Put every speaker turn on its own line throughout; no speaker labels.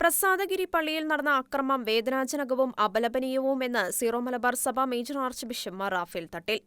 പ്രസാദഗിരി പള്ളിയിൽ നടന്ന അക്രമം വേദനാജനകവും അപലപനീയവുമെന്ന് Syro Malabar Sabha major archbishop Mar Raphael Thattil.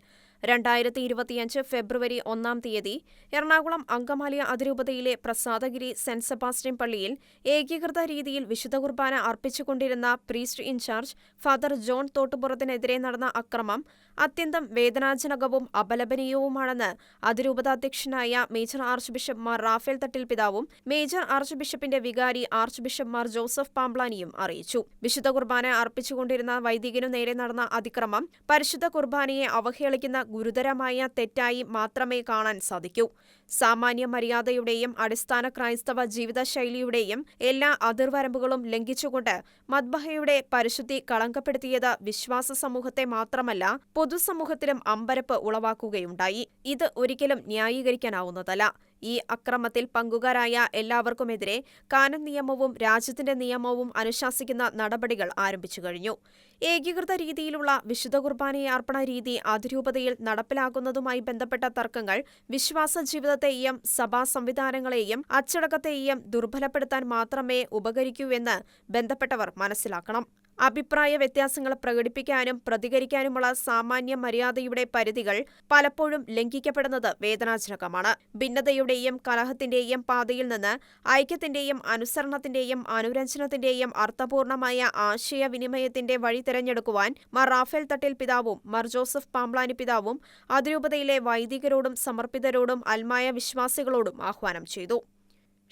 രണ്ടായിരത്തി ഇരുപത്തിയഞ്ച് ഫെബ്രുവരി ഒന്നാം തീയതി എറണാകുളം അങ്കമാലി അതിരൂപതയിലെ പ്രസാദഗിരി സെന്റ് സെബാസ്റ്റ്യൻ പള്ളിയിൽ ഏകീകൃത രീതിയിൽ വിശുദ്ധ കുർബാന അർപ്പിച്ചുകൊണ്ടിരുന്ന പ്രീസ്റ്റ് ഇൻചാർജ് ഫാദർ ജോൺ തോട്ടുപുറത്തിനെതിരെ നടന്ന അക്രമം അത്യന്തം വേദനാജനകവും അപലപനീയവുമാണെന്ന് അതിരൂപതാധ്യക്ഷനായ major archbishop Mar Raphael Thattil പിതാവും മേജർ ആർച്ച് ബിഷപ്പിന്റെ വികാരി ആർച്ച് ബിഷപ്പ് മാർ ജോസഫ് പാംബ്ലാനിയും അറിയിച്ചു. വിശുദ്ധ കുർബാന അർപ്പിച്ചുകൊണ്ടിരുന്ന വൈദികനു നേരെ നടന്ന അതിക്രമം പരിശുദ്ധ കുർബാനയെ അവഹേളിക്കുന്ന ഗുരുതരമായ തെറ്റായി മാത്രമേ കാണാൻ സാധിക്കൂ. സാമാന്യ മര്യാദയുടെയും അടിസ്ഥാന ക്രൈസ്തവ ജീവിതശൈലിയുടെയും എല്ലാ അതിർവരമ്പുകളും ലംഘിച്ചുകൊണ്ട് മദ്ബഹയുടെ പരിശുദ്ധി കളങ്കപ്പെടുത്തിയത് വിശ്വാസ സമൂഹത്തെ മാത്രമല്ല പൊതുസമൂഹത്തിലും അമ്പരപ്പ് ഉളവാക്കുകയുണ്ടായി. ഇത് ഒരിക്കലും ന്യായീകരിക്കാനാവുന്നതല്ല. ഈ അക്രമത്തിൽ പങ്കുകാരായ എല്ലാവർക്കുമെതിരെ കാനൻ നിയമവും രാജ്യത്തിന്റെ നിയമവും അനുശാസിക്കുന്ന നടപടികൾ ആരംഭിച്ചു കഴിഞ്ഞു. ഏകീകൃത രീതിയിലുള്ള വിശുദ്ധ കുർബാനയെ അർപ്പണ രീതി അതിരൂപതയിൽ നടപ്പിലാക്കുന്നതുമായി ബന്ധപ്പെട്ട തർക്കങ്ങൾ വിശ്വാസ ജീവിതത്തെയും സഭാ സംവിധാനങ്ങളെയും അച്ചടക്കത്തെയും ദുർബലപ്പെടുത്താൻ മാത്രമേ ഉപകരിക്കൂ എന്ന് ബന്ധപ്പെട്ടവർ മനസ്സിലാക്കണം. അഭിപ്രായ വ്യത്യാസങ്ങൾ പ്രകടിപ്പിക്കാനും പ്രതികരിക്കാനുമുള്ള സാമാന്യ മര്യാദയുടെ പരിധികൾ പലപ്പോഴും ലംഘിക്കപ്പെടുന്നത് വേദനാജനകമാണ്. ഭിന്നതയുടെയും കലഹത്തിന്റെയും പാതയിൽ നിന്ന് ഐക്യത്തിന്റെയും അനുസരണത്തിന്റെയും അനുരഞ്ജനത്തിന്റെയും അർത്ഥപൂർണമായ ആശയവിനിമയത്തിന്റെ വഴി തിരഞ്ഞെടുക്കുവാൻ മർ റാഫേൽ തട്ടിൽ പിതാവും മർ ജോസഫ് പാംബ്ലാനി പിതാവും അതിരൂപതയിലെ വൈദികരോടും സമർപ്പിതരോടും അൽമായ വിശ്വാസികളോടും ആഹ്വാനം ചെയ്തു.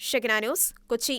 ഷെഗ്ന ന്യൂസ് കൊച്ചി.